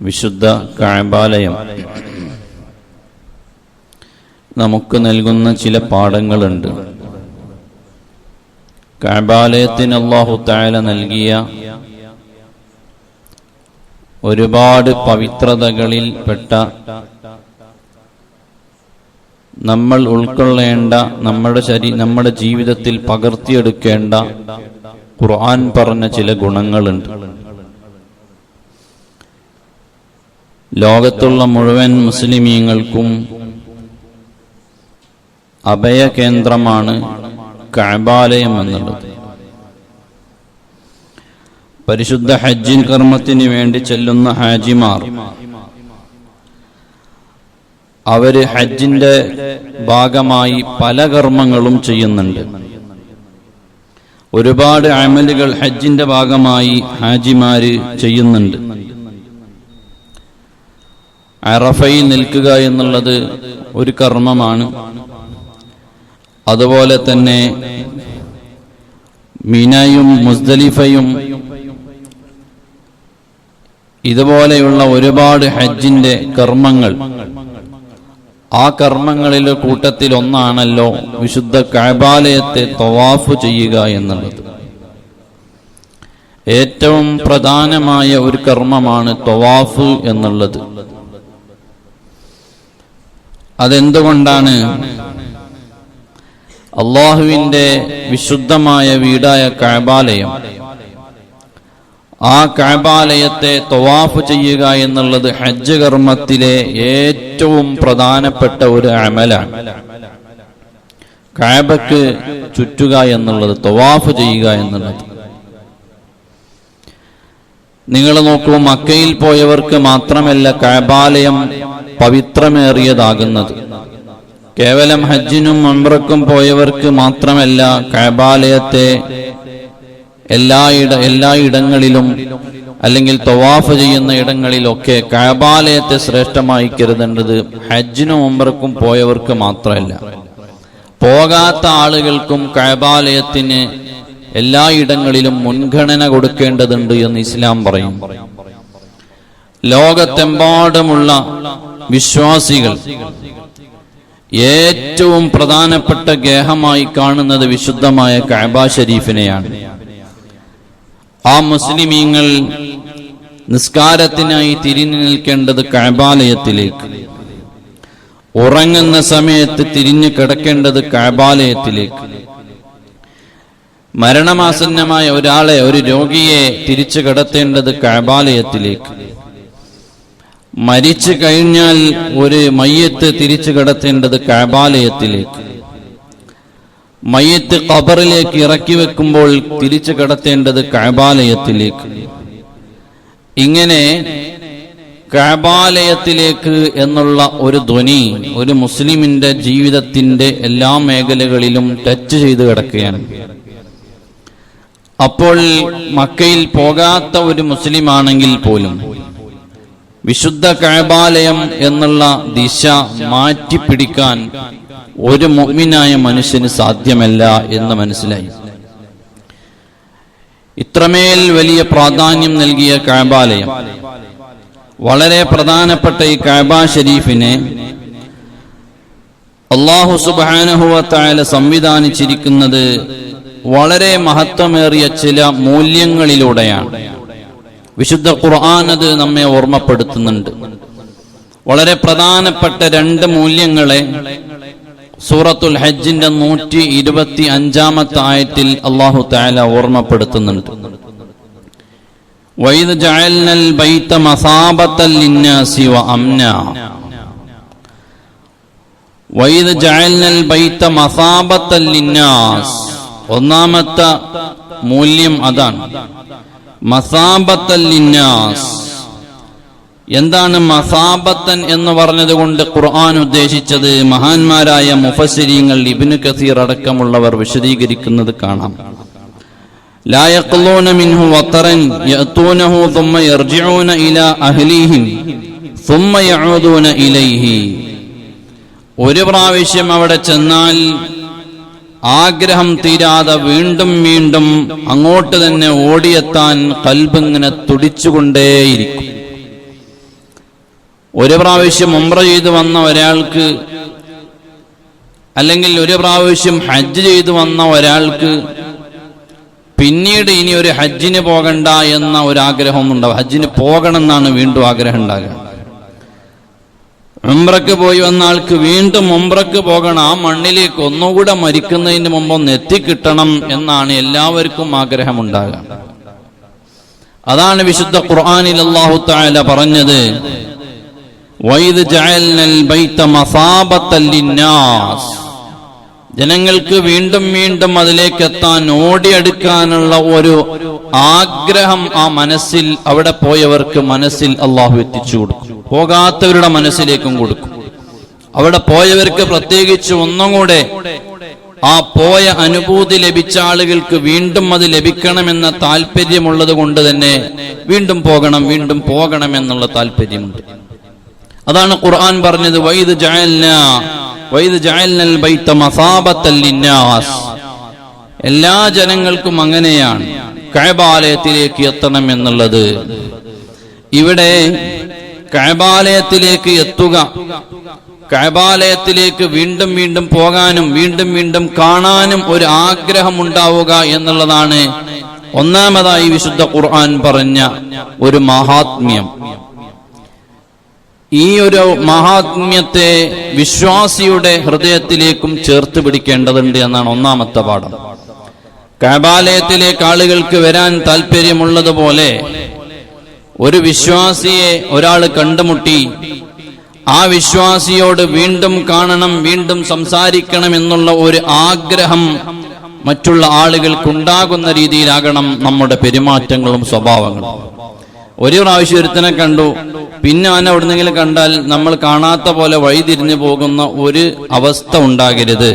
വിശുദ്ധ കാഴ്ബാലയം നമുക്ക് നൽകുന്ന ചില പാഠങ്ങളുണ്ട്. കാഴ്ബാലയത്തിന് അള്ളാഹു താല നൽകിയ ഒരുപാട് പവിത്രതകളിൽ പെട്ട നമ്മൾ ഉൾക്കൊള്ളേണ്ട നമ്മുടെ ശരീ നമ്മുടെ ജീവിതത്തിൽ പകർത്തിയെടുക്കേണ്ട ഖുർആൻ പറഞ്ഞ ചില ഗുണങ്ങളുണ്ട്. ലോകത്തുള്ള മുഴുവൻ മുസ്ലിമീങ്ങൾക്കും അഭയകേന്ദ്രമാണ് കഅബാലയം എന്നുള്ളത്. പരിശുദ്ധ ഹജ്ജിൻ കർമ്മത്തിന് വേണ്ടി ചെല്ലുന്ന ഹാജിമാർ അവർ ഹജ്ജിന്റെ ഭാഗമായി പല കർമ്മങ്ങളും ചെയ്യുന്നുണ്ട്. ഒരുപാട് അമലുകൾ ഹജ്ജിന്റെ ഭാഗമായി ഹാജിമാര് ചെയ്യുന്നുണ്ട്. അറഫയിൽ നിൽക്കുക എന്നുള്ളത് ഒരു കർമ്മമാണ്. അതുപോലെ തന്നെ മിനയും മുസ്ദലിഫയും ഇതുപോലെയുള്ള ഒരുപാട് ഹജ്ജിന്റെ കർമ്മങ്ങൾ. ആ കർമ്മങ്ങളിലെ കൂട്ടത്തിൽ ഒന്നാണല്ലോ വിശുദ്ധ കാബാലയത്തെ തവാഫ് ചെയ്യുക എന്നുള്ളത്. ഏറ്റവും പ്രധാനമായ ഒരു കർമ്മമാണ് തവാഫ് എന്നുള്ളത്. അതെന്തുകൊണ്ടാണ്? അള്ളാഹുവിന്റെ വിശുദ്ധമായ വീടായ കഅബാലയം ആ കഅബാലയത്തെ തൊവാഫ് ചെയ്യുക എന്നുള്ളത് ഹജ്ജ് കർമ്മത്തിലെ ഏറ്റവും പ്രധാനപ്പെട്ട ഒരു അമലാണ്. കഅബക്ക് ചുറ്റുക എന്നുള്ളത് തൊവാഫ് ചെയ്യുക എന്നുള്ളത്. നിങ്ങൾ നോക്കൂ മക്കയിൽ പോയവർക്ക് മാത്രമല്ല കഅബാലയം പവിത്രമേറിയതാകുന്നത്. കേവലം ഹജ്ജിനും മമ്പ്രക്കും പോയവർക്ക് മാത്രമല്ല കഅബാലയത്തെ എല്ലായിട എല്ലായിടങ്ങളിലും അല്ലെങ്കിൽ തൊവാഫ് ചെയ്യുന്ന ഇടങ്ങളിലൊക്കെ കഅബാലയത്തെ ശ്രേഷ്ഠമായി കരുതേണ്ടത് ഹജ്ജിനും ഉംറക്കും പോയവർക്ക് മാത്രമല്ല. പോകാത്ത ആളുകൾക്കും കഅബാലയത്തിന് എല്ലായിടങ്ങളിലും മുൻഗണന കൊടുക്കേണ്ടതുണ്ട് എന്ന് ഇസ്ലാം പറയും. ലോകത്തെമ്പാടുമുള്ള വിശ്വാസികൾ. ഏറ്റവും പ്രധാനപ്പെട്ട ഗേഹമായി കാണുന്നത് വിശുദ്ധമായ കഅബ ഷരീഫിനെയാണ് ആ മുസ്ലിമീങ്ങൾ നിസ്കാരത്തിനായി തിരിഞ്ഞു നിൽക്കേണ്ടത് കഅബാലയത്തിലേക്ക്. ഉറങ്ങുന്ന സമയത്ത് തിരിഞ്ഞു കിടക്കേണ്ടത് കഅബാലയത്തിലേക്ക്. മരണമാസന്നമായ ഒരാളെ ഒരു രോഗിയെ തിരിച്ചു കിടത്തേണ്ടത് കഅബാലയത്തിലേക്ക്. മരിച്ചു കഴിഞ്ഞാൽ ഒരു മയ്യത്ത് തിരിച്ചു കിടത്തേണ്ടത് കാബാലയത്തിലേക്ക്. മയ്യത്ത് ഖബറിലേക്ക് ഇറക്കി വെക്കുമ്പോൾ തിരിച്ചു കിടത്തേണ്ടത് കാബാലയത്തിലേക്ക്. ഇങ്ങനെ കാബാലയത്തിലേക്ക് എന്നുള്ള ഒരു ധ്വനി ഒരു മുസ്ലിമിന്റെ ജീവിതത്തിന്റെ എല്ലാ മേഖലകളിലും ടച്ച് ചെയ്ത് കിടക്കുകയാണ്. അപ്പോൾ മക്കയിൽ പോകാത്ത ഒരു മുസ്ലിമാണെങ്കിൽ പോലും വിശുദ്ധ കഴബാലയം എന്നുള്ള ദിശ മാറ്റിപ്പിടിക്കാൻ ഒരു മുഅ്മിനായ മനുഷ്യന് സാധ്യമല്ല എന്ന് മനസ്സിലായി. ഇത്രമേൽ വലിയ പ്രാധാന്യം നൽകിയ കഴബാലയം. വളരെ പ്രധാനപ്പെട്ട ഈ കഅബ ഷരീഫിനെ അള്ളാഹു സുബാനഹുവത്തായ സംവിധാനിച്ചിരിക്കുന്നത് വളരെ മഹത്വമേറിയ ചില മൂല്യങ്ങളിലൂടെയാണ്. വിശുദ്ധ ഖുർആൻ അത് നമ്മെ ഓർമ്മപ്പെടുത്തുന്നുണ്ട്. വളരെ പ്രധാനപ്പെട്ട രണ്ട് മൂല്യങ്ങളെ സൂറത്തുൽ ഹജ്ജിന്റെ നൂറ്റി ഇരുപത്തി അഞ്ചാമത്തെ ആയത്തിൽ അള്ളാഹു താല ഓർമ്മപ്പെടുത്തുന്നുണ്ട്. ഒന്നാമത്തെ മൂല്യം അതാണ്. മസാബത്തൽ ലിന്നാസ് എന്താണ് മസാബത്തൻ എന്ന് പറഞ്ഞതുകൊണ്ട് ഖുർആൻ ഉദ്ദേശിച്ചത് മഹാന്മാരായ മുഫസ്സിരീങ്ങൾ ഇബ്നു കസീർ അടക്കമുള്ളവർ വിശദീകരിക്കുന്നത് കാണാം لا يقلون منه وطرا يأتونه ثم يرجعون إلى أهليهم ثم يعودون إليه ഒരു പ്രാവശ്യം അവിടെ ചെന്നാൽ ആഗ്രഹം തീരാതെ വീണ്ടും വീണ്ടും അങ്ങോട്ട് തന്നെ ഓടിയെത്താൻ കൽബിങ്ങനെ തുടിച്ചുകൊണ്ടേയിരിക്കും. ഒരു പ്രാവശ്യം ഉംറ ചെയ്തു വന്ന ഒരാൾക്ക് അല്ലെങ്കിൽ ഒരു പ്രാവശ്യം ഹജ്ജ് ചെയ്തു വന്ന ഒരാൾക്ക് പിന്നീട് ഇനി ഒരു ഹജ്ജിന് പോകണ്ട എന്ന ഒരു ആഗ്രഹം ഉണ്ടാവും ഹജ്ജിന് പോകണമെന്നാണ് വീണ്ടും ആഗ്രഹം ഉണ്ടാകുക. ഉംറക്ക് പോയി വന്ന ആൾക്ക് വീണ്ടും ഉംറക്ക് പോകണം. ആ മണ്ണിലേക്ക് ഒന്നുകൂടെ മരിക്കുന്നതിന് മുമ്പ് ഒന്ന് എത്തിക്കിട്ടണം എന്നാണ് എല്ലാവർക്കും ആഗ്രഹമുണ്ടാകുക. അതാണ് വിശുദ്ധ ഖുർആാനിൽ അള്ളാഹു താല പറഞ്ഞത്. വൈദ് ജഅൽനൽ ബൈത ബൈത്ത ലിന്നാസ്. ജനങ്ങൾക്ക് വീണ്ടും വീണ്ടും അതിലേക്ക് എത്താൻ ഓടിയെടുക്കാനുള്ള ഒരു ആഗ്രഹം ആ മനസ്സിൽ അവിടെ പോയവർക്ക് മനസ്സിൽ അള്ളാഹു എത്തിച്ചു കൊടുക്കും. പോകാത്തവരുടെ മനസ്സിലേക്കും കൊടുക്കും. അവിടെ പോയവർക്ക് പ്രത്യേകിച്ച് ഒന്നും കൂടെ ആ പോയ അനുഭൂതി ലഭിച്ച ആളുകൾക്ക് വീണ്ടും അത് ലഭിക്കണമെന്ന താല്പര്യമുള്ളത് കൊണ്ട് തന്നെ വീണ്ടും പോകണം വീണ്ടും പോകണം എന്നുള്ള താല്പര്യമുണ്ട് അതാണ് ഖുർആൻ പറഞ്ഞത് വൈദ് ജഅൽന എല്ലാ ജനങ്ങൾക്കും അങ്ങനെയാണ്. കഴബാലയത്തിലേക്ക് എത്തണം എന്നുള്ളത്. ഇവിടെ കഴബാലയത്തിലേക്ക് എത്തുക കഴബാലയത്തിലേക്ക് വീണ്ടും വീണ്ടും പോകാനും വീണ്ടും വീണ്ടും കാണാനും ഒരു ആഗ്രഹം ഉണ്ടാവുക എന്നുള്ളതാണ് ഒന്നാമതായി വിശുദ്ധ ഖുർആൻ പറഞ്ഞ ഒരു മഹാത്മ്യം. ഈ ഒരു മഹാത്മ്യത്തെ വിശ്വാസിയുടെ ഹൃദയത്തിലേക്കും ചേർത്ത് പിടിക്കേണ്ടതുണ്ട് എന്നാണ് ഒന്നാമത്തെ പാഠം. കബാലയത്തിലേക്ക് ആളുകൾക്ക് വരാൻ താല്പര്യമുള്ളതുപോലെ ഒരു വിശ്വാസിയെ ഒരാൾ കണ്ടുമുട്ടി ആ വിശ്വാസിയോട് വീണ്ടും കാണണം വീണ്ടും സംസാരിക്കണം എന്നുള്ള ഒരു ആഗ്രഹം മറ്റുള്ള ആളുകൾക്കുണ്ടാകുന്ന രീതിയിലാകണം നമ്മുടെ പെരുമാറ്റങ്ങളും സ്വഭാവങ്ങളും. ഒരു പ്രാവശ്യം ഒരുത്തനെ കണ്ടു പിന്നെ ആന എവിടുന്നെങ്കിലും കണ്ടാൽ നമ്മൾ കാണാത്ത പോലെ വഴിതിരിഞ്ഞു പോകുന്ന ഒരു അവസ്ഥ ഉണ്ടാകരുത്.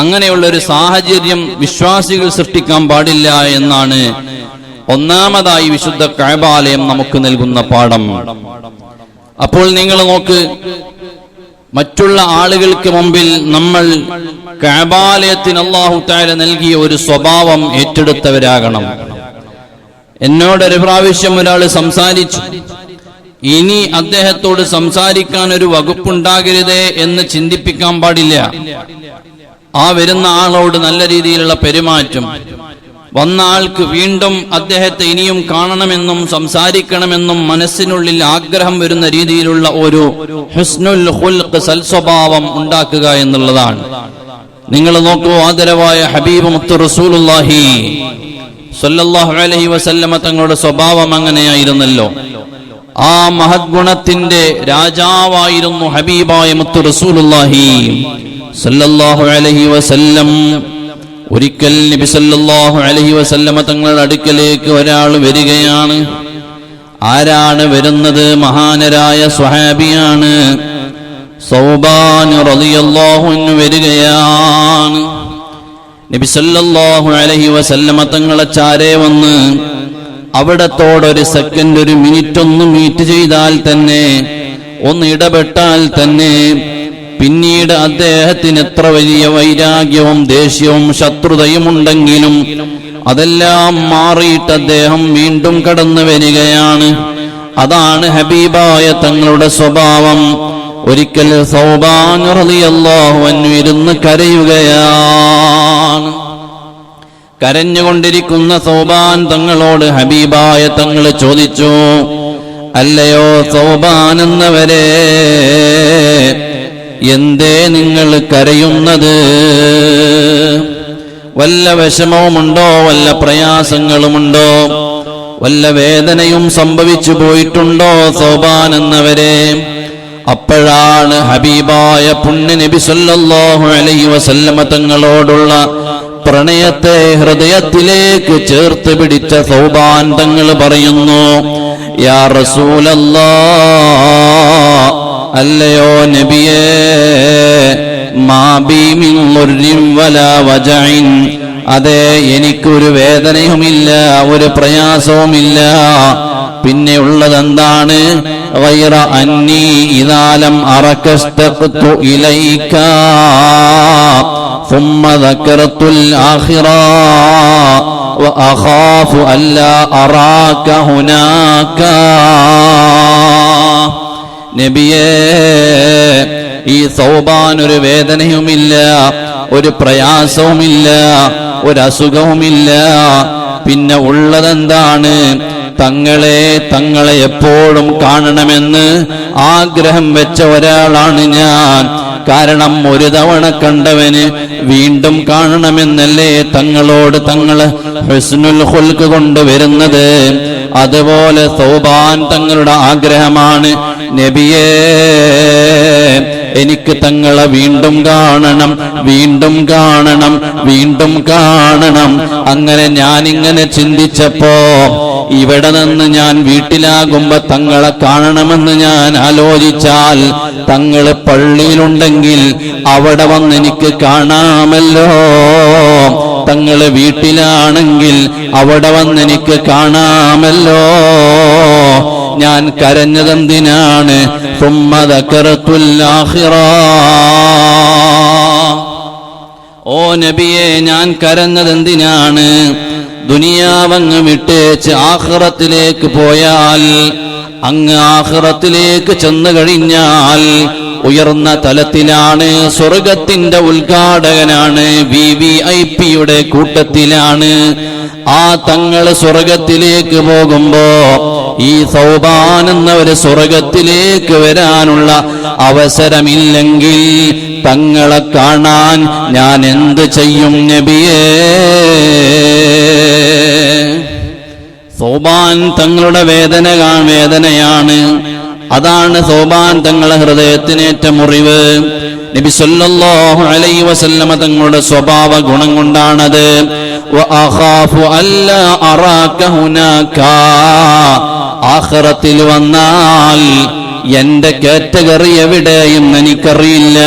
അങ്ങനെയുള്ള ഒരു സാഹചര്യം വിശ്വാസികൾ സൃഷ്ടിക്കാൻ പാടില്ല എന്നാണ് ഒന്നാമതായി വിശുദ്ധ കഴബാലയം നമുക്ക് നൽകുന്ന പാഠം. അപ്പോൾ നിങ്ങൾ നോക്ക് മറ്റുള്ള ആളുകൾക്ക് മുമ്പിൽ നമ്മൾ കഴബാലയത്തിന് അള്ളാഹു താര നൽകിയ ഒരു സ്വഭാവം ഏറ്റെടുത്തവരാകണം. എന്നോടൊരു പ്രാവശ്യം ഒരാൾ സംസാരിച്ചു. ഇനി അദ്ദേഹത്തോട് സംസാരിക്കാൻ ഒരു വകുപ്പുണ്ടാകരുതേ എന്ന് ചിന്തിപ്പിക്കാൻ പാടില്ല. ആ വരുന്ന ആളോട് നല്ല രീതിയിലുള്ള പെരുമാറ്റം. വന്ന ആൾക്ക് വീണ്ടും അദ്ദേഹത്തെ ഇനിയും കാണണമെന്നും സംസാരിക്കണമെന്നും മനസ്സിനുള്ളിൽ ആഗ്രഹം വരുന്ന രീതിയിലുള്ള ഒരു ഹുസ്നുൽ ഹുൽക്ക് സൽസ്വഭാവം ഉണ്ടാക്കുക എന്നുള്ളതാണ്. നിങ്ങൾ നോക്കൂ ആദരവായ ഹബീബ് മുത്തു റസൂലുള്ളാഹി സല്ലല്ലാഹു അലൈഹി വസല്ലമ തങ്ങളുടെ സ്വഭാവം അങ്ങനെയായിരുന്നല്ലോ. ആ മഹത് ഗുണത്തിന്റെ രാജാവായിരുന്നു ഹബീബായ മുത്തു റസൂലുള്ളാഹി സല്ലല്ലാഹു അലൈഹി വസല്ലം. ഒരിക്കൽ നബി സല്ലല്ലാഹു അലൈഹി വസല്ലമ തങ്ങളുടെ അടുക്കലേക്ക് ഒരാൾ വരികയാണ്. ആരാണ് വരുന്നത്? മഹാനരായ സ്വഹാബിയാണ്. സൗബാൻ റളിയല്ലാഹു അൻഹു വരികയാണ്. നബി സല്ലല്ലാഹു അലൈഹി വസല്ലമ തങ്ങളെ ചാരേ വന്ന് അവിടത്തോടൊരു സെക്കൻഡ് ഒരു മിനിറ്റ് ഒന്ന് മീറ്റ് ചെയ്താൽ തന്നെ ഒന്ന് ഇടപെട്ടാൽ തന്നെ പിന്നീട് അദ്ദേഹത്തിന് എത്ര വലിയ വൈരാഗ്യവും ദേഷ്യവും ശത്രുതയും ഉണ്ടെങ്കിലും അതെല്ലാം മാറിയിട്ട് അദ്ദേഹം വീണ്ടും കടന്നു വരികയാണ്. അതാണ് ഹബീബായ തങ്ങളുടെ സ്വഭാവം. ഒരിക്കൽ സൗബാൻ ഇരുന്ന് കരയുകയാണ്. കരഞ്ഞുകൊണ്ടിരിക്കുന്ന സോബാൻ തങ്ങളോട് ഹബീബായ തങ്ങൾ ചോദിച്ചു അല്ലയോ സോബാൻ എന്നവരെ എന്തേ നിങ്ങൾ കരയുന്നത്? വല്ല വിഷമവുമുണ്ടോ? വല്ല പ്രയാസങ്ങളുമുണ്ടോ? വല്ല വേദനയും സംഭവിച്ചു പോയിട്ടുണ്ടോ സോബാൻ എന്നവരെ അപ്പോഴാണ് ഹബീബായ പുണ്യ നബി സല്ലല്ലാഹു അലൈഹി വസല്ലമ തങ്ങളോടുള്ള പ്രണയത്തെ ഹൃദയത്തിലേക്ക് ചേർത്ത് പിടിച്ച സൗബാൻ തങ്ങൾ പറയുന്നു യാ റസൂലല്ലാ അല്ലയോ നബിയേ മാബീമിൻ അതെ എനിക്കൊരു വേദനയുമില്ല ഒരു പ്രയാസവുമില്ല പിന്നെ ഉള്ളത് എന്താണ് غير أني إذا لم أرك اشتقت إليك ثم ذكرت الآخرة وأخاف ألا أراك هناك നബിയേ ഈ സൗബാൻ ഒരു വേദനയുമില്ല ഒരു പ്രയാസവുമില്ല ഒരു അസുഖവുമില്ല പിന്നെ ഉള്ളതെന്താണ് തങ്ങളെ തങ്ങളെ എപ്പോഴും കാണണമെന്ന് ആഗ്രഹം വെച്ച ഒരാളാണ് ഞാൻ. കാരണം ഒരു തവണ കണ്ടവന് വീണ്ടും കാണണമെന്നല്ലേ തങ്ങളോട് തങ്ങൾ ഹുസ്നുൽ ഹുൽക്ക് കൊണ്ടുവരുന്നത് അതുപോലെ സൗബാൻ തങ്ങളുടെ ആഗ്രഹമാണ്. നബിയേ എനിക്ക് തങ്ങളെ വീണ്ടും കാണണം വീണ്ടും കാണണം വീണ്ടും കാണണം. അങ്ങനെ ഞാനിങ്ങനെ ചിന്തിച്ചപ്പോ ഇവിടെ നിന്ന് ഞാൻ വീട്ടിലാകുമ്പോ തങ്ങളെ കാണണമെന്ന് ഞാൻ ആലോചിച്ചാൽ തങ്ങൾ പള്ളിയിലുണ്ടെങ്കിൽ അവിടെ വന്ന് എനിക്ക് കാണാമല്ലോ. തങ്ങൾ വീട്ടിലാണെങ്കിൽ അവിടെ വന്ന് എനിക്ക് കാണാമല്ലോ. ഞാൻ കരഞ്ഞതെന്തിനാണ്? ഓ നബിയെ ഞാൻ കരഞ്ഞതെന്തിനാണ്? ദുനിയാവങ്ങ് വിട്ടേച്ച് ആഹ്റത്തിലേക്ക് പോയാൽ അങ്ങ് ആഹ്റത്തിലേക്ക് ചെന്നു കഴിഞ്ഞാൽ ഉയർന്ന തലത്തിലാണ് സ്വർഗത്തിന്റെ ഉദ്ഘാടകനാണ് വി വി ഐ പിയുടെ കൂട്ടത്തിലാണ്. ആ തങ്ങൾ സ്വർഗത്തിലേക്ക് പോകുമ്പോ ഈ സൗബാൻ എന്നവര് സ്വർഗത്തിലേക്ക് വരാനുള്ള അവസരമില്ലെങ്കിൽ തങ്ങളെ കാണാൻ ഞാൻ എന്ത് ചെയ്യും നബിയേ? സോബാൻ തങ്ങളുടെ വേദന വേദനയാണ്. അതാണ് സോബാൻ തങ്ങളെ ഹൃദയത്തിനേറ്റ മുറിവ്. നബി സല്ലല്ലാഹു അലൈഹി വസല്ലമ തങ്ങളുടെ സ്വഭാവ ഗുണം കൊണ്ടാണത്. അല്ലാ അറാക ആഖിറത്തിൽ വന്നാൽ എന്റെ കാറ്റഗറി എവിടെയെന്ന് എനിക്കറിയില്ല.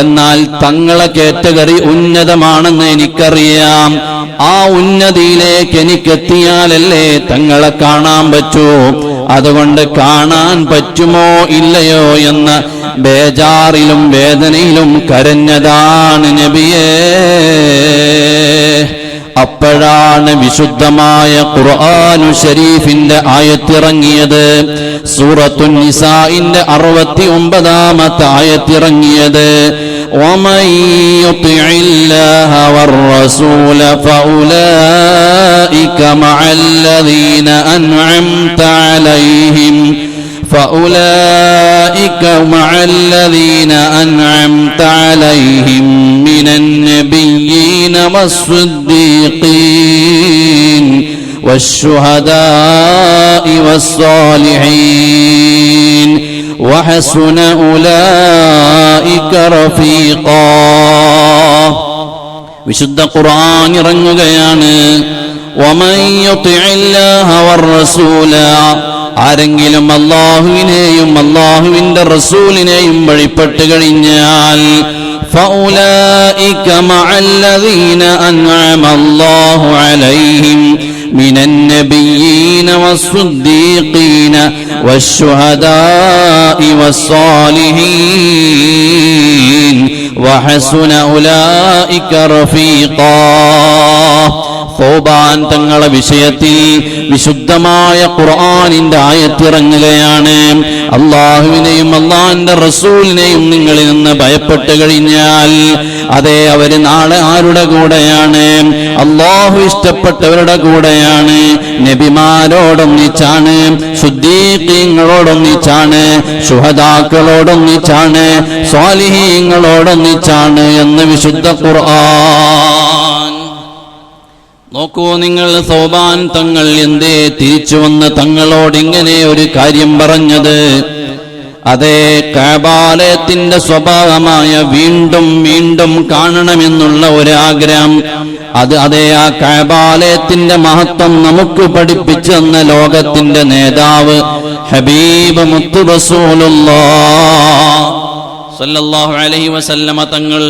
എന്നാൽ തങ്ങളെ കാറ്റഗറി ഉന്നതമാണെന്ന് എനിക്കറിയാം. ആ ഉന്നതിയിലേക്ക് എനിക്കെത്തിയാലല്ലേ തങ്ങളെ കാണാൻ പറ്റൂ. അതുകൊണ്ട് കാണാൻ പറ്റുമോ ഇല്ലയോ എന്ന് ബേജാറിലും വേദനയിലും കരഞ്ഞതാണ് നബിയേ. അപ്പോഴാണ് വിശുദ്ധമായ ഖുർആനു ഷരീഫിന്റെ ആയത്തിറങ്ങിയത് സൂറത്തു നിസാഇന്റെ അറുപത്തി ഒമ്പതാമത്തെ ആയത്തിറങ്ങിയത് ومن يطع الله والرسول فأولئك مع الذين أنعمت عليهم فأولئك مع الذين أنعمت عليهم من النبيين والصديقين والشهداء والصالحين وحسن أولئك رفيقا വിശുദ്ധ ഖുർആൻ ഇറങ്ങുകയാണ് ومن يطع الله والرسول ആരെങ്കിലും അള്ളാഹുവിനെയും അള്ളാഹുവിന്റെ റസൂലിനെയും വഴിപ്പെട്ട് കഴിഞ്ഞാൽ فأولئك مع الذين أنعم الله عليهم من النبيين والصديقين والشهداء والصالحين وحسن أولئك رفيقا സോബാൻ തങ്ങളെ വിഷയത്തിൽ വിശുദ്ധമായ ഖുർആാനിന്റെ ആയത്തിറങ്ങുകയാണ്. അള്ളാഹുവിനെയും അള്ളാഹിന്റെ റസൂലിനെയും നിങ്ങളിൽ നിന്ന് ഭയപ്പെട്ടു കഴിഞ്ഞാൽ അതെ അവർ നാളെ ആരുടെ കൂടെയാണ്? അള്ളാഹു ഇഷ്ടപ്പെട്ടവരുടെ കൂടെയാണ്. നബിമാരോടൊന്നിച്ചാണ് ശുദ്ധീകങ്ങളോടൊന്നിച്ചാണ് ശുഹദാക്കളോടൊന്നിച്ചാണ് സ്വാലിഹീങ്ങളോടൊന്നിച്ചാണ് എന്ന് വിശുദ്ധ ഖുർആൻ നോക്കൂ നിങ്ങൾ സോബാൻ തങ്ങൾ എന്തേ തിരിച്ചു വന്ന് തങ്ങളോട് ഇങ്ങനെ ഒരു കാര്യം പറഞ്ഞത്? അതേ കാബാലയത്തിന്റെ സ്വഭാവമായ വീണ്ടും വീണ്ടും കാണണമെന്നുള്ള ഒരാഗ്രഹം. അത് അതേ ആ കാബാലയത്തിന്റെ മഹത്വം നമുക്ക് പഠിപ്പിച്ചു തന്ന ലോകത്തിന്റെ നേതാവ് ഹബീബ് മുത്തു സല്ലല്ലാഹു അലൈഹി വസല്ലമ തങ്ങൾ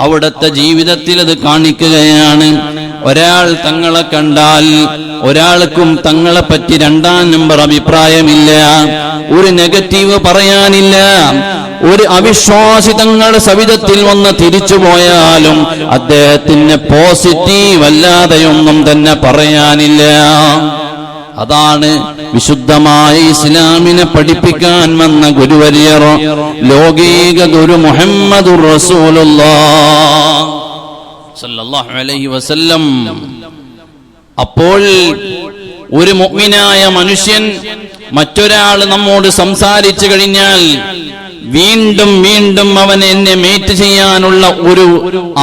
അവിടുത്തെ ജീവിതത്തിൽ അത് കാണിക്കുകയാണ്. ഒരാൾ തങ്ങളെ കണ്ടാൽ ഒരാൾക്കും തങ്ങളെ പറ്റി രണ്ടാം നമ്പർ അഭിപ്രായമില്ല. ഒരു നെഗറ്റീവ് പറയാനില്ല. ഒരു അവിശ്വാസി തങ്ങളുടെ സവിധത്തിൽ വന്ന് തിരിച്ചു പോയാലും അദ്ദേഹത്തിന് പോസിറ്റീവ് അല്ലാതെയൊന്നും തന്നെ പറയാനില്ല. അതാണ് വിശുദ്ധമായ ഇസ്ലാമിനെ പഠിപ്പിക്കാൻ വന്ന ഗുരുവര്യർ ലോകീക ഗുരു മുഹമ്മദ് അലൈഹി വസല്ലം. അപ്പോൾ ഒരു മുഗ്മിനായ മനുഷ്യൻ മറ്റൊരാൾ നമ്മോട് സംസാരിച്ചു കഴിഞ്ഞാൽ വീണ്ടും വീണ്ടും അവൻ എന്നെ മേറ്റ് ചെയ്യാനുള്ള ഒരു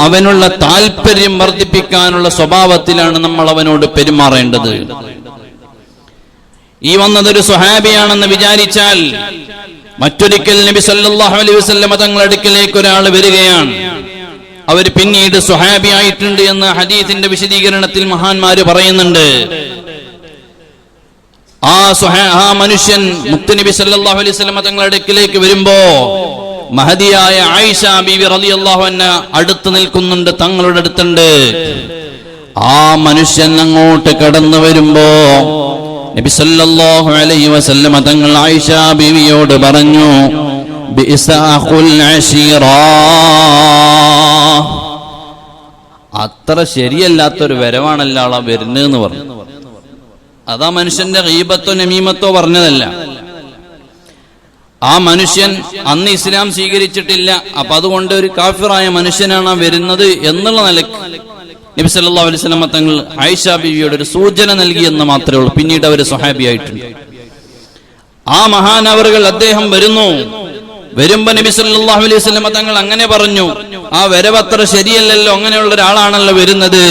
അവനുള്ള താല്പര്യം വർദ്ധിപ്പിക്കാനുള്ള സ്വഭാവത്തിലാണ് നമ്മൾ അവനോട് പെരുമാറേണ്ടത്. ഈ വന്നതൊരു സ്വഹാബിയാണെന്ന് വിചാരിച്ചാൽ മറ്റൊരിക്കൽ നബി സല്ലാഹു അലൈഹി വസ്ലമ തങ്ങളുടെ അടുക്കലേക്ക് ഒരാൾ വരികയാണ്. അവർ പിന്നീട് സ്വഹാബിയായിട്ടുണ്ട് എന്ന് ഹദീസിന്റെ വിശദീകരണത്തിൽ മഹാന്മാര് പറയുന്നുണ്ട്. ആ സ്വഹാ- ആ മനുഷ്യൻ മുത്തുനബി സല്ലാഹു അലൈഹി വസ്ലമ തങ്ങളുടെ അടുക്കിലേക്ക് വരുമ്പോ മഹദിയായ ആയിഷ ബീവി റളിയല്ലാഹു അൻഹ അടുത്ത് നിൽക്കുന്നുണ്ട് തങ്ങളുടെ അടുത്തുണ്ട്. ആ മനുഷ്യൻ അങ്ങോട്ട് കടന്നു വരുമ്പോ നബി സല്ലല്ലാഹു അലൈഹി വസല്ലം തങ്ങൾ ആയിഷ ബീവിയോട് പറഞ്ഞു അത്ര ശരിയല്ലാത്തൊരു വരവാണല്ലോ ആളാ വരുന്നതെന്ന് പറഞ്ഞു. അതാ മനുഷ്യന്റെ ഗീബത്തോ നമീമത്തോ പറഞ്ഞതല്ല. ആ മനുഷ്യൻ അന്ന് ഇസ്ലാം സ്വീകരിച്ചിട്ടില്ല. അപ്പൊ അതുകൊണ്ട് ഒരു കാഫിറായ മനുഷ്യനാണ് വരുന്നത് എന്നുള്ള നിലയ്ക്ക് നബി സല്ലാ അലൈഹി വസല്ലം തങ്ങൾ ആയിഷ ബീവിയോട് ഒരു സൂചന നൽകിയെന്ന് മാത്രമേ ഉള്ളൂ. പിന്നീട് അവർ സ്വഹാബിയായിട്ടുണ്ട്. ആ മഹാനവറുകൾ അദ്ദേഹം വരുന്നു. വരുമ്പോ നബി സല്ലാഹു അലൈഹി സ്വലമ തങ്ങൾ അങ്ങനെ പറഞ്ഞു ആ വരവത്ര ശരിയല്ലല്ലോ അങ്ങനെയുള്ള ഒരാളാണല്ലോ വരുന്നത്.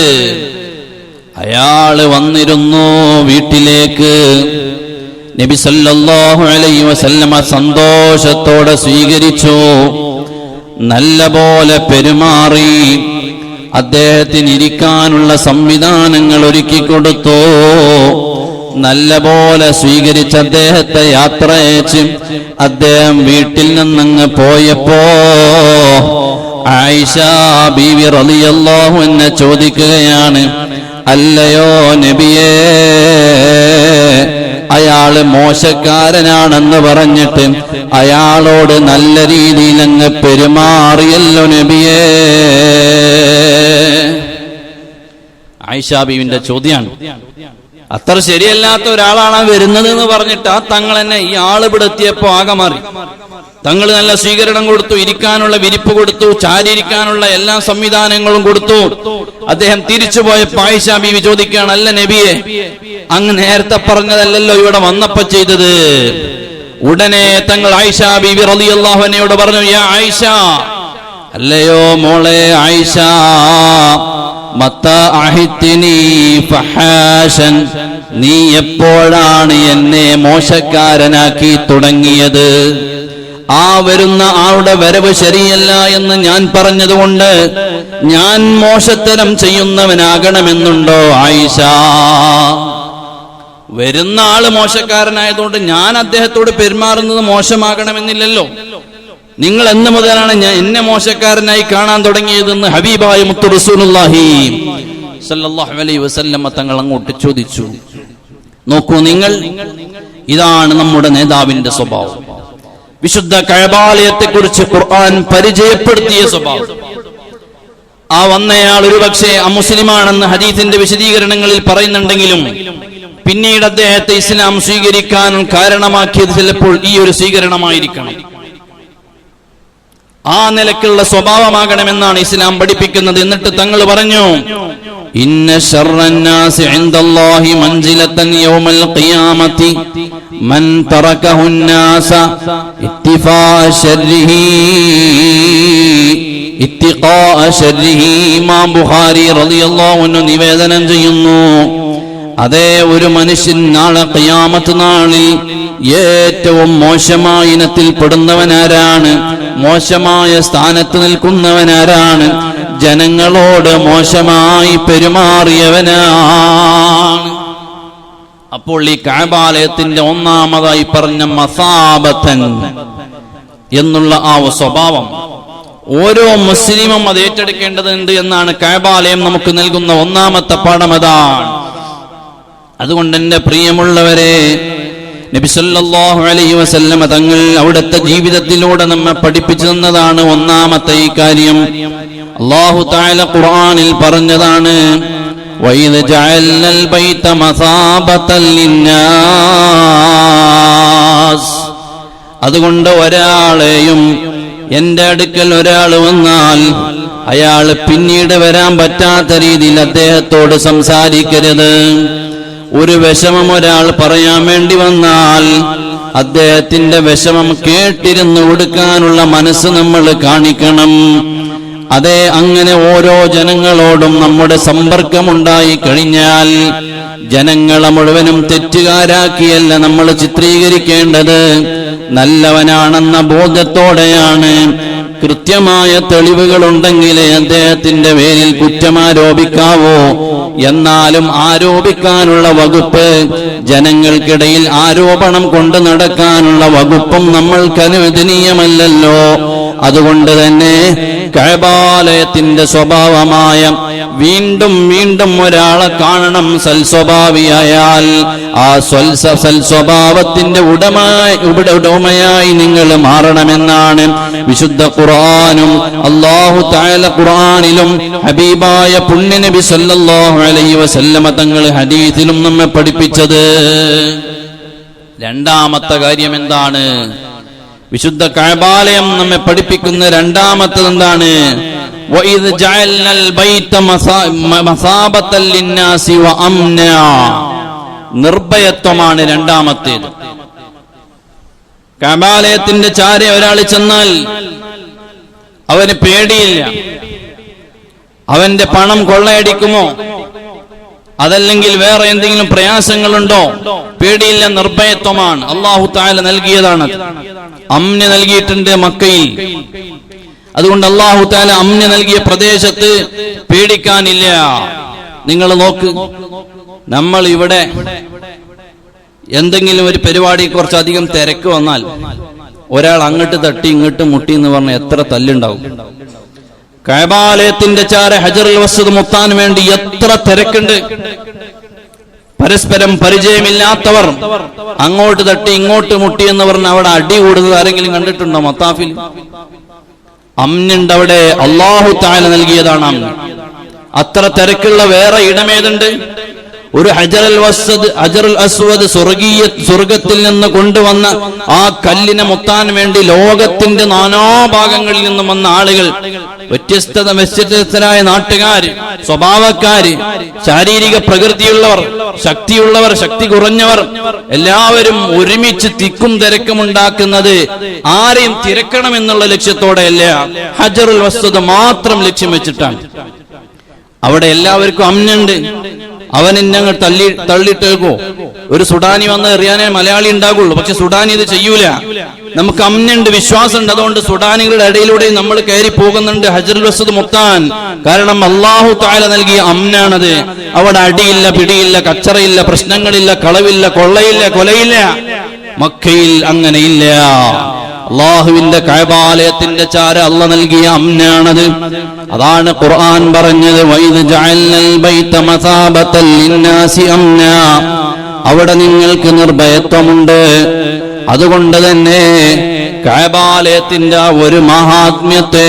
അയാൾ വന്നിരുന്നു വീട്ടിലേക്ക്. നബി സല്ലാഹു അലൈഹി വസല്ലമ സന്തോഷത്തോടെ സ്വീകരിച്ചു. നല്ല പോലെ പെരുമാറി. അദ്ദേഹത്തിന് ഇരിക്കാനുള്ള സംവിധാനങ്ങൾ ഒരുക്കി കൊടുത്തു. നല്ല പോലെ സ്വീകരിച്ച അദ്ദേഹത്തെ യാത്ര അയച്ചും അദ്ദേഹം വീട്ടിൽ നിന്നങ്ങ് പോയപ്പോ ആയിഷ എന്നെ ചോദിക്കുകയാണ് അല്ലയോ നബിയേ അയാൾ മോശക്കാരനാണെന്ന് പറഞ്ഞിട്ട് അയാളോട് നല്ല രീതിയിൽ അങ്ങ് പെരുമാറിയല്ലോ നബിയേ. ആയിഷാബീവിന്റെ ചോദ്യമാണ് അത്ര ശരിയല്ലാത്ത ഒരാളാണ് വരുന്നത് എന്ന് പറഞ്ഞിട്ട് ആ തങ്ങൾ എന്നെ ഈ ആൾ ഇവിടെ എത്തിയപ്പോ ആകെ മാറി. തങ്ങൾ നല്ല സ്വീകരണം കൊടുത്തു ഇരിക്കാനുള്ള വിരിപ്പ് കൊടുത്തു ചാരിയിരിക്കാനുള്ള എല്ലാ സംവിധാനങ്ങളും കൊടുത്തു. അദ്ദേഹം തിരിച്ചു പോയ ആയിഷ ബീവി ചോദിക്കുകയാണ് അല്ല നബിയെ? അങ്ങ് നേരത്തെ പറഞ്ഞതല്ലല്ലോ ഇവിടെ വന്നപ്പോ ചെയ്തത്. ഉടനെ തങ്ങൾ ആയിഷ ബീവി റളിയല്ലാഹു അൻഹയോട് പറഞ്ഞു യാ ആയിഷ. അല്ലയോ മോളെ ആയിഷ നീ എപ്പോഴാണ് എന്നെ മോശക്കാരനാക്കി തുടങ്ങിയത്? ആ വരുന്ന ആളുടെ വരവ് ശരിയല്ല എന്ന് ഞാൻ പറഞ്ഞതുകൊണ്ട് ഞാൻ മോശത്തരം ചെയ്യുന്നവനാകണമെന്നുണ്ടോ ആയിഷ? വരുന്ന ആൾ മോശക്കാരനായതുകൊണ്ട് ഞാൻ അദ്ദേഹത്തോട് പെരുമാറുന്നത് മോശമാകണമെന്നില്ലല്ലോ. നിങ്ങൾ എന്ന് മുതലാണ് ഞാൻ എന്നെ മോശക്കാരനായി കാണാൻ തുടങ്ങിയതെന്ന് ഹബീബായ മുത്തു റസൂലുള്ളാഹി അലൈഹി തങ്ങൾ അങ്ങോട്ട് ചോദിച്ചു. നോക്കൂ നിങ്ങൾ ഇതാണ് നമ്മുടെ നേതാവിന്റെ സ്വഭാവം. വിശുദ്ധ കഴബാലയത്തെ കുറിച്ച് ഖുർആൻ പരിചയപ്പെടുത്തിയ സ്വഭാവം. ആ വന്നയാൾ ഒരുപക്ഷെ അമുസ്ലിമാണെന്ന് ഹദീസിന്റെ വിശദീകരണങ്ങളിൽ പറയുന്നുണ്ടെങ്കിലും പിന്നീട് അദ്ദേഹത്തെ ഇസ്ലാം സ്വീകരിക്കാൻ കാരണമാക്കിയത് ചിലപ്പോൾ ഈ ഒരു സ്വീകരണമായിരിക്കണം. ആ നിലക്കുള്ള സ്വഭാവമാകണമെന്നാണ് ഇസ്ലാം പഠിപ്പിക്കുന്നത്. എന്നിട്ട് തങ്ങൾ പറഞ്ഞു ഇന്ന ശർറന്നാസി تركه الناس اتفاء شره اتقاء شره ഇമാം ബുഖാരി റളിയല്ലാഹു അൻഹു നിവേദനം ചെയ്യുന്നു അതേ ഒരു മനുഷ്യൻ നാളെ ഖിയാമത്ത് നാളിൽ ഏറ്റവും മോശമായ ഇനത്തിൽ പെടുന്നവനാരാണ് മോശമായ സ്ഥാനത്ത് നിൽക്കുന്നവനാരാണ് ജനങ്ങളോട് മോശമായി പെരുമാറിയവനാണ്. അപ്പോൾ ഈ കാബാലയത്തിന്റെ ഒന്നാമതായി പറഞ്ഞ മസാബത്തൻ എന്നുള്ള ആ സ്വഭാവം. ഓരോ മുസ്ലിമും അത് ഏറ്റെടുക്കേണ്ടതുണ്ട് എന്നാണ് കാബാലയം നമുക്ക് നൽകുന്ന ഒന്നാമത്തെ പാഠം അതുകൊണ്ട് എന്റെ പ്രിയമുള്ളവരെ നബി സല്ലല്ലാഹു അലൈഹി വസല്ലമ തങ്ങൾ അവിടുത്തെ ജീവിതത്തിലൂടെ നമ്മെ പഠിപ്പിച്ചു തന്നതാണ് ഒന്നാമത്തെ ഈ കാര്യം. അള്ളാഹു താല ഖുർആനിൽ പറഞ്ഞതാണ് وإذ جعلنا البيت مثابة للناس അതുകൊണ്ട് ഒരാളെയും എന്റെ അടുക്കൽ ഒരാൾ വന്നാൽ അയാൾ പിന്നീട് വരാൻ പറ്റാത്ത രീതിയിൽ അദ്ദേഹത്തോട് സംസാരിക്കരുത് ഒരു വിഷമം ഒരാൾ പറയാൻ വേണ്ടി വന്നാൽ അദ്ദേഹത്തിന്റെ വിഷമം കേട്ടിരുന്ന് കൊടുക്കാനുള്ള മനസ്സ് നമ്മൾ കാണിക്കണം അതെ അങ്ങനെ ഓരോ ജനങ്ങളോടും നമ്മുടെ സമ്പർക്കമുണ്ടായി കഴിഞ്ഞാൽ ജനങ്ങളെ മുഴുവനും തെറ്റുകാരാക്കിയല്ല നമ്മൾ ചിത്രീകരിക്കേണ്ടത്. നല്ലവനാണെന്ന ബോധത്തോടെയാണ് കൃത്യമായ തെളിവുകളുണ്ടെങ്കിലേ അദ്ദേഹത്തിന്റെ പേരിൽ കുറ്റമാരോപിക്കാവോ. എന്നാലും ആരോപിക്കാനുള്ള വകുപ്പ് ജനങ്ങൾക്കിടയിൽ ആരോപണം കൊണ്ടു നടക്കാനുള്ള വകുപ്പും നമ്മൾക്ക് അനുവദനീയമല്ലല്ലോ അതുകൊണ്ട് തന്നെ കഴബാലയത്തിന്റെ സ്വഭാവമായ വീണ്ടും വീണ്ടും ഒരാളെ കാണണം സൽസ്വഭാവിയായാൽ ആ സൽസ്വഭാവത്തിന്റെ ഉടമ ഉടമയായി നിങ്ങൾ മാറണമെന്നാണ് വിശുദ്ധ ഖുർആാനും അള്ളാഹു താല ഖുർആാനിലും ഹബീബായ പുണ്യനബി സല്ലല്ലാഹു അലൈ വസല്ലമ തങ്ങൾ ഹദീസിലും നമ്മെ പഠിപ്പിച്ചത്. രണ്ടാമത്തെ കാര്യം എന്താണ്? വിശുദ്ധ കഴബാലയം നമ്മെ പഠിപ്പിക്കുന്ന രണ്ടാമത്തത് എന്താണ്? നിർഭയത്വമാണ് രണ്ടാമത്തേത്. കാബാലയത്തിന്റെ ചാര ഒരാൾ ചെന്നാൽ അവന് പേടിയില്ല. അവന്റെ പണം കൊള്ളയടിക്കുമോ? അതല്ലെങ്കിൽ വേറെ എന്തെങ്കിലും പ്രയാസങ്ങളുണ്ടോ? പേടിയില്ല നിർഭയത്വമാണ്. അള്ളാഹു താല നൽകിയതാണ് അമ്ന് നൽകിയിട്ടുണ്ട് മക്കയിൽ. അതുകൊണ്ട് അള്ളാഹു താല അമ്ന് നൽകിയ പ്രദേശത്ത് പേടിക്കാനില്ല. നിങ്ങൾ നോക്ക്. നമ്മൾ ഇവിടെ എന്തെങ്കിലും ഒരു പരിപാടി കുറച്ചധികം തിരക്ക് വന്നാൽ ഒരാൾ അങ്ങോട്ട് തട്ടി ഇങ്ങോട്ട് മുട്ടി എന്ന് പറഞ്ഞാൽ എത്ര തല്ലുണ്ടാവും. കൈബാലയത്തിന്റെ ചാര ഹജറുൽ വസ്തു മുത്താൻ വേണ്ടി എത്ര തിരക്കുണ്ട്. പരസ്പരം പരിചയമില്ലാത്തവർ അങ്ങോട്ട് തട്ടി ഇങ്ങോട്ട് മുട്ടി എന്ന് പറഞ്ഞ് അവിടെ അടി കൂടുന്നത് ആരെങ്കിലും കണ്ടിട്ടുണ്ടോ മത്താഫിൽ? അമ്നുണ്ട് അവിടെ അള്ളാഹു താല നൽകിയതാണ് അമ്മ അത്ര തിരക്കുള്ള വേറെ ഇടമേതുണ്ട് ഒരു ഹജറൽ വസ്വദ് ഹജറുൽ അസ്വദ് സ്വർഗീയ സ്വർഗത്തിൽ നിന്ന് കൊണ്ടുവന്ന ആ കല്ലിനെ മുത്താൻ വേണ്ടി ലോകത്തിന്റെ നാനാഭാഗങ്ങളിൽ നിന്നും വന്ന ആളുകൾ വ്യത്യസ്തത വ്യത്യസ്തരായ നാട്ടുകാര് സ്വഭാവക്കാര് ശാരീരിക പ്രകൃതിയുള്ളവർ ശക്തിയുള്ളവർ ശക്തി കുറഞ്ഞവർ എല്ലാവരും ഒരുമിച്ച് തിക്കും തിരക്കും ഉണ്ടാക്കുന്നത് ആരെയും തിരക്കണം എന്നുള്ള ലക്ഷ്യത്തോടെയല്ല. ഹജറുൽ വസ്തുത മാത്രം ലക്ഷ്യം വെച്ചിട്ടാണ്. അവിടെ എല്ലാവർക്കും അമ്നുണ്ട്. അവൻ ഞങ്ങൾ തള്ളി തള്ളിട്ടേക്കോ. ഒരു സുഡാനി വന്ന് എറിയാനേ മലയാളി ഉണ്ടാകുള്ളൂ. പക്ഷെ സുഡാനി ഇത് ചെയ്യൂല. നമുക്ക് അമ്മയുണ്ട് വിശ്വാസമുണ്ട്. അതുകൊണ്ട് സുഡാനികളുടെ ഇടയിലൂടെ നമ്മൾ കയറി പോകുന്നുണ്ട് ഹജറുൽ വസ്തു മുത്താൻ. കാരണം അള്ളാഹു താല നൽകിയ അമ്നാണത്. അവിടെ അടിയില്ല പിടിയില്ല കച്ചറയില്ല പ്രശ്നങ്ങളില്ല കളവില്ല കൊള്ളയില്ല കൊലയില്ല. മക്കയിൽ അങ്ങനെയില്ല അള്ളാഹുവിന്റെ കഴബാലയത്തിന്റെ ചാര അല്ല നൽകിയ അമ്നാണത്. അതാണ് ഖുർആൻ പറഞ്ഞത്. അവിടെ നിങ്ങൾക്ക് നിർഭയത്വമുണ്ട്. അതുകൊണ്ട് തന്നെ ആ ഒരു മഹാത്മ്യത്തെ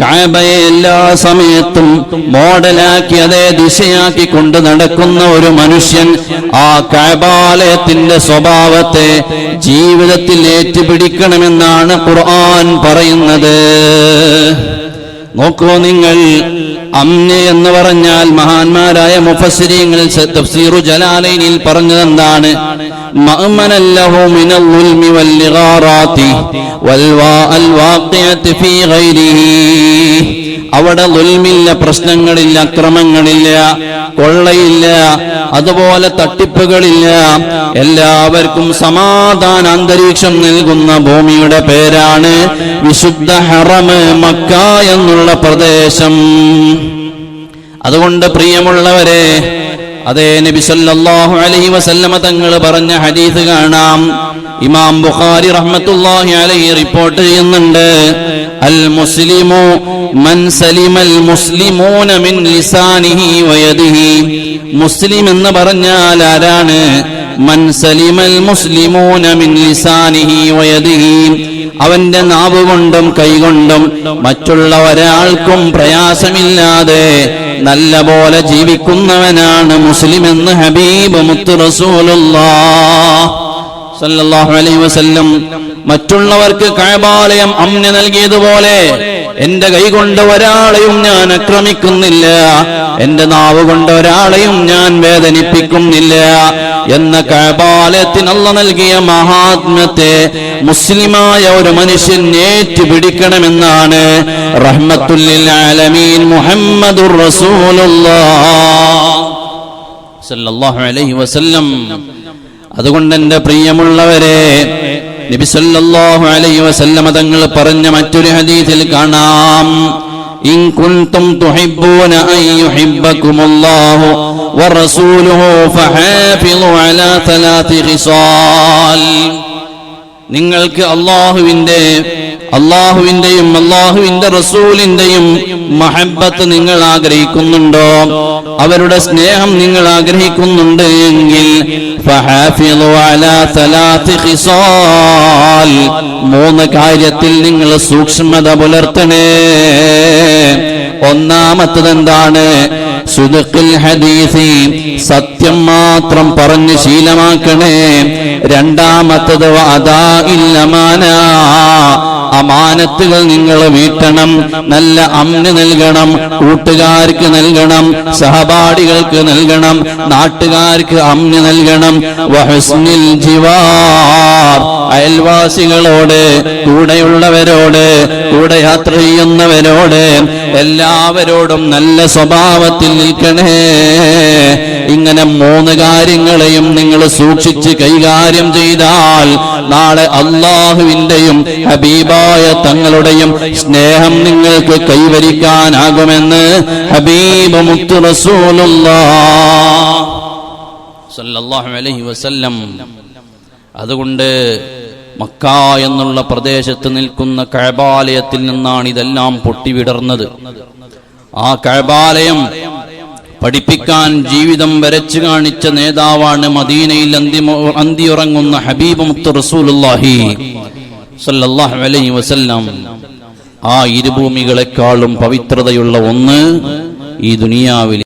കായബയെ എല്ലാ സമയത്തും മോഡലാക്കി അതേ ദിശയാക്കി കൊണ്ട് നടക്കുന്ന ഒരു മനുഷ്യൻ ആ കായബാലയത്തിന്റെ സ്വഭാവത്തെ ജീവിതത്തിൽ ഏറ്റുപിടിക്കണമെന്നാണ് ഖുർആൻ പറയുന്നത്. നോക്കൂ നിങ്ങൾ അമ്ന എന്ന് പറഞ്ഞാൽ മഹാന്മാരായ മുഫസ്സിരീങ്ങൾ തഫ്സീറു ജലാലൈനിൽ പറഞ്ഞതെന്താണ്? വൽ ഇഗാറാത്തി വൽ വാഅൽ വാഖിയത്തി ഫീ ഗൈരിഹി. അവിടെ ദുൽമില്ല പ്രശ്നങ്ങളില്ല അക്രമങ്ങളില്ല കൊള്ളയില്ല അതുപോലെ തട്ടിപ്പുകളില്ല. എല്ലാവർക്കും സമാധാന അന്തരീക്ഷം നൽകുന്ന ഭൂമിയുടെ പേരാണ് വിശുദ്ധ ഹറമ് മക്ക എന്നുള്ള പ്രദേശം. അതുകൊണ്ട് പ്രിയമുള്ളവരെ അതേ നബി സല്ലല്ലാഹു അലൈഹി വസല്ലമ തങ്ങൾ പറഞ്ഞ ഹദീസ് കാണാം. ഇമാം ബുഖാരി റഹ്മത്തുള്ളാഹി അലൈഹി റിപ്പോർട്ട് ചെയ്യുന്നുണ്ട്. അൽ മുസ്ലിമു മൻ സലിമൽ മുസ്ലിമൂന മിൻ ലിസാനിഹി വയദിഹി. മുസ്ലിം എന്ന് പറഞ്ഞാൽ ആരാണ്? മൻ സലിമൽ മുസ്ലിമൂന മിൻ ലിസാനിഹി വയദിഹി. അവന്റെ നാവ് കൊണ്ടും കൈകൊണ്ടും മറ്റുള്ള ഒരാൾക്കും പ്രയാസമില്ലാതെ നല്ല പോലെ ജീവിക്കുന്നവനാണ് മുസ്ലിം എന്ന് ഹബീബ് മുത്ത് റസൂലുള്ളാ സല്ലല്ലാഹു അലൈഹി വസല്ലം. മറ്റുള്ളവർക്ക് കഴബാലയം അമ്ന നൽകിയതുപോലെ എന്റെ കൈ കൊണ്ട് ഒരാളെയും ഞാൻ ആക്രമിക്കുന്നില്ല. എന്റെ നാവ് കൊണ്ട് ഒരാളെയും ഞാൻ വേദനിപ്പിക്കുന്നില്ല. എന്ന കപാലത്തിനല്ല നൽകിയ മഹാത്മ്യത്തെ മുസ്ലിമായ ഒരു മനുഷ്യൻ ഏറ്റുപിടിക്കണമെന്നാണ് റഹ്മത്തുല്ലിൽ ആലമീൻ റസൂലുള്ളാഹി വസല്ലം. അതുകൊണ്ട് എന്റെ പ്രിയമുള്ളവരെ തങ്ങൾ പറഞ്ഞ മറ്റൊരു ഹദീസിൽ കാണാം. നിങ്ങൾക്ക് അള്ളാഹുവിന്റെ അള്ളാഹുവിന്റെയും അള്ളാഹുവിന്റെ റസൂലിന്റെയും മഹബത്ത് നിങ്ങൾ ആഗ്രഹിക്കുന്നുണ്ടോ? അവരുടെ സ്നേഹം നിങ്ങൾ ആഗ്രഹിക്കുന്നുണ്ട് എങ്കിൽ. മൂന്ന് കാര്യത്തിൽ നിങ്ങൾ സൂക്ഷ്മത പുലർത്തണേ. ഒന്നാമത്തത് എന്താണ് സുദുഖിൽ ഹദീസി സത്യം മാത്രം പറഞ്ഞ് ശീലമാക്കണേ. രണ്ടാമത്തത് അതാ ഇല്ലമാന. അമാനത്തുകൾ നിങ്ങൾ വീട്ടണം. നല്ല അമ്ന് നൽകണം. കൂട്ടുകാർക്ക് നൽകണം. സഹപാഠികൾക്ക് നൽകണം. നാട്ടുകാർക്ക് അമ്ന് നൽകണം. അയൽവാസികളോട് കൂടെയുള്ളവരോട് കൂടെ യാത്ര ചെയ്യുന്നവരോട് എല്ലാവരോടും നല്ല സ്വഭാവത്തിൽ നിൽക്കണേ. ഇങ്ങനെ മൂന്ന് കാര്യങ്ങളെയും നിങ്ങൾ സൂക്ഷിച്ച് കൈകാര്യം ചെയ്താൽ നാളെ അള്ളാഹുവിന്റെയും ഹബീബായ തങ്ങളുടെയും സ്നേഹം നിങ്ങൾക്ക് കൈവരിക്കാനാകുമെന്ന് ഹബീബ് മുത്തു അലൈഹി വസല്ലം. അതുകൊണ്ട് മക്ക എന്നുള്ള പ്രദേശത്ത് നിൽക്കുന്ന കഴബാലയത്തിൽ നിന്നാണ് ഇതെല്ലാം പൊട്ടിവിടർന്നത്. ആ കഴബാലയം പഠിപ്പിക്കാൻ ജീവിതം വരച്ചു കാണിച്ച നേതാവാണ് മദീനയിൽ അന്തിയുറങ്ങുന്ന ഹബീബ് മുത്ത് റസൂലുള്ളാഹി. സല്ലല്ലാഹു അലൈഹി വസല്ലം. ആ ഇരുഭൂമികളെക്കാളും പവിത്രതയുള്ള ഒന്ന് ഈ ദുനിയാവിൽ